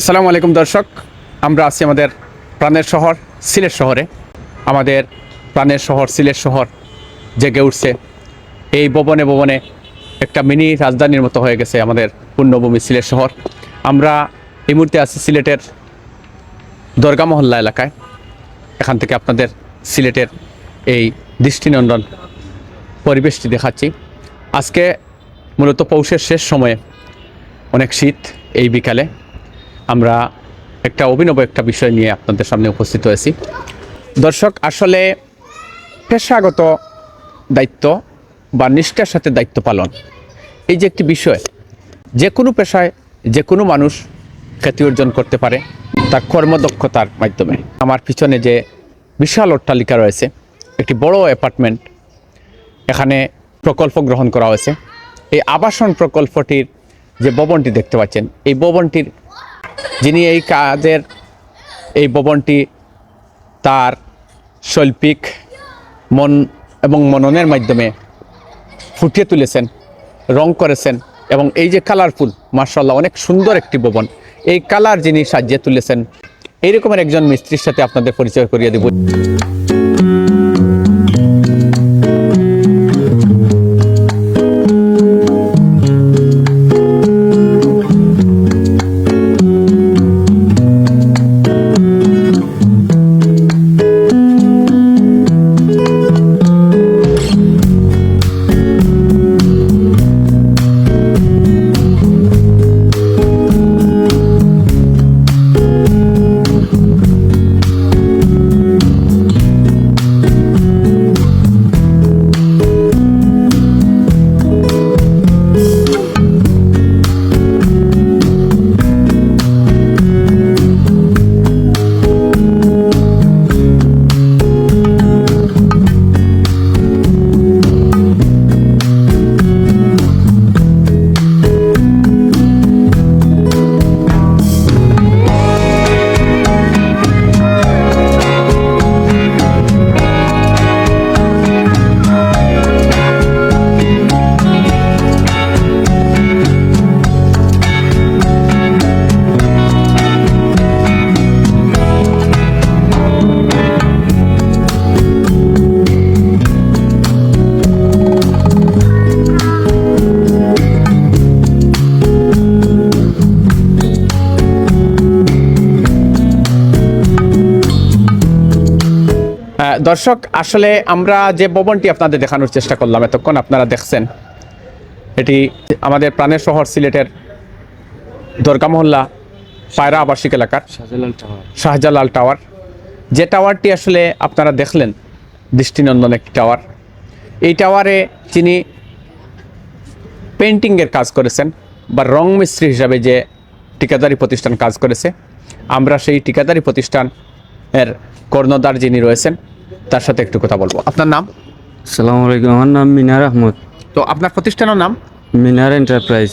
আসসালামু আলাইকুম দর্শক। আমরা আছি আমাদের প্রাণের শহর, সিলেট শহরে। আমাদের প্রাণের শহর, সিলেট শহর জেগে উঠছে। এই ভবনে ভবনে একটা মিনি রাজধানীর মতো হয়ে গেছে আমাদের পূর্ণভূমি সিলেট শহর। আমরা এই মুহূর্তে আছি সিলেটের দরগা মহল্লা এলাকায়। এখান থেকে আপনাদের সিলেটের এই দৃষ্টিনন্দন পরিবেশটি দেখাচ্ছি। আজকে মূলত পৌষের শেষ সময়ে অনেক শীত এই বিকালে। আমরা একটা অভিনব একটা বিষয় নিয়ে আপনাদের সামনে উপস্থিত হয়েছি। দর্শক, আসলে পেশাগত দায়িত্ব বা নিষ্ঠার সাথে দায়িত্ব পালন, এই যে একটি বিষয়, যে কোনো পেশায় যে কোনো মানুষ খ্যাতি অর্জন করতে পারে তার কর্মদক্ষতার মাধ্যমে। আমার পিছনে যে বিশাল অট্টালিকা রয়েছে, একটি বড় অ্যাপার্টমেন্ট, এখানে প্রকল্প গ্রহণ করা হয়েছে। এই আবাসন প্রকল্পটির যে ভবনটি দেখতে পাচ্ছেন, এই ভবনটির যিনি এই কাজের এই ভবনটি তার শৈল্পিক মন এবং মননের মাধ্যমে ফুটিয়ে তুলেছেন, রং করেছেন এবং এই যে কালারফুল মার্শাল্লাহ অনেক সুন্দর একটি ভবন। এই কালার যিনি সাজিয়ে তুলেছেন, এইরকমের একজন মিস্ত্রির সাথে আপনাদের পরিচয় করিয়ে দেব। দর্শক আসলে আমরা যে ভবনটি আপনাদের দেখানোর চেষ্টা করলাম এতক্ষণ আপনারা দেখছেন এটি আমাদের প্রাণের শহর সিলেটের দরগা মহল্লা পায়রা আবাসিক এলাকার শাহজালাল টাওয়ার। শাহজালাল টাওয়ার। যে টাওয়ারটি আসলে আপনারা দেখলেন দৃষ্টিনন্দন একটি টাওয়ার। এই টাওয়ারে যিনি পেন্টিংয়ের কাজ করেছেন বা রং মিস্ত্রি হিসাবে যে ঠিকাদারি প্রতিষ্ঠান কাজ করেছে আমরা সেই ঠিকাদারি প্রতিষ্ঠান এর কর্ণধার যিনি রয়েছেন তার সাথে একটু কথা বলব। আপনার নাম? আসসালামু আলাইকুম আমার নাম মিনার আহমদ। তো আপনার প্রতিষ্ঠানের নাম? মিনার এন্টারপ্রাইজ।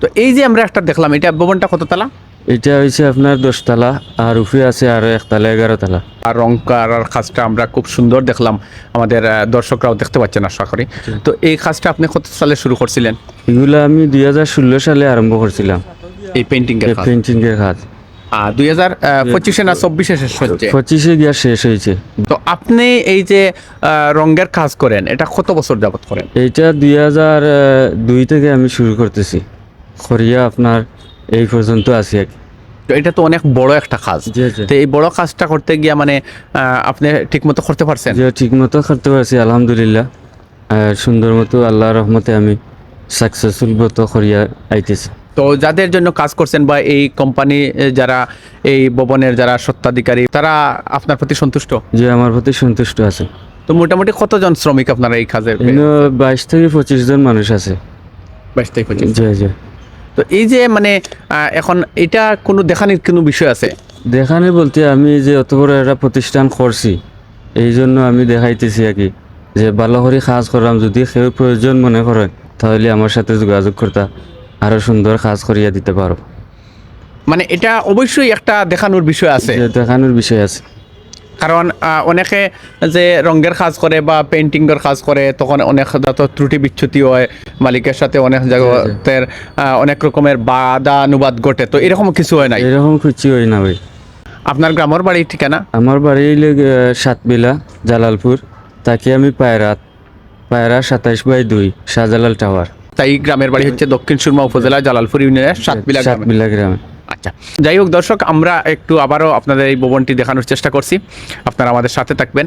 তো এই যে আমরা একটা দেখলাম এটা ভবনটা কততলা? এটা হয়েছে আপনার দশতলা আর উপরে আছে আরও একতলা এগারো তলা আর রং করার কাজটা আমরা খুব সুন্দর দেখলাম। আমাদের দর্শকরাও দেখতে পাচ্ছেন আশা করি। তো এই কাজটা আপনি কত সালে শুরু করছিলেন? এগুলো আমি দুই হাজার ষোলো সালে আরম্ভ করছিলাম। এই পেন্টিং পেন্টিংয়ের কাজ দুই হাজার পঁচিশে না চব্বিশে শেষ হচ্ছে? পঁচিশে গিয়া শেষ হয়েছে। তো আপনি এই যে রঙের কাজ করেন এটা কত বছর যাবত করেন? এইটা দুই হাজার দুই থেকে আমি শুরু করতেছি। আপনার এই পর্যন্ত আছি আর তো এটা তো অনেক বড় একটা কাজ। তো এই বড় কাজটা করতে গিয়া মানে আপনি ঠিক মতো করতে পারছেন? যে ঠিক মতো করতে পারছি আলহামদুলিল্লাহ। সুন্দর মতো আল্লাহ রহমতে আমি সাকসেসফুল করিয়া আইতেছি। তো যাদের জন্য কাজ করছেন বা এই কোম্পানি যারা এই ভবনের যারা সত্ত্বাধিকারী তারা আপনার প্রতি সন্তুষ্ট? যে আমার প্রতি সন্তুষ্ট আছে। তো মোটামুটি কতজন শ্রমিক আপনারা এই কাজের? বাইশ থেকে পঁচিশ জন মানুষ আছে। বাইশ থেকে পঁচিশ জি জি। তো এই যে মানে এখন এটা কোনো দেখানির কোনো বিষয় আছে? দেখানি বলতে আমি যে অত বড় একটা প্রতিষ্ঠান করছি এই জন্য আমি দেখাইতেছি আর কি। যে ভালো করে কাজ করলাম যদি কেউ প্রয়োজন মনে করে তাহলে আমার সাথে যোগাযোগ করতা। আরও সুন্দর কাজ করিয়া দিতে পারো মানে এটা অবশ্যই একটা দেখানোর বিষয় আছে। দেখানোর বিষয় আছে। কারণ অনেকে যে রঙের কাজ করে বা পেন্টিংয়ের কাজ করে তখন অনেক যত ত্রুটি বিচ্ছুতি হয় মালিকের সাথে অনেক জায়গাতের অনেক রকমের বাদানুবাদ ঘটে। তো এরকম কিছু হয় না এরকম কিছু হয় না ভাই। আপনার গ্রামের বাড়ি ঠিকানা? আমার বাড়ি সাতবিলা জালালপুর। তাকে আমি পায়রাত পায়রা সাতাইশ বাই দুই শাহজালাল টাওয়ার। তাই গ্রামের বাড়ি হচ্ছে দক্ষিণ সুরমা উপজেলা জালালপুর ইউনিয়নের সাতবিলা সাতবিলা গ্রামে। আচ্ছা যাই হোক দর্শক আমরা একটু আবারও আপনাদের এই ভবনটি দেখানোর চেষ্টা করছি। আপনারা আমাদের সাথে থাকবেন।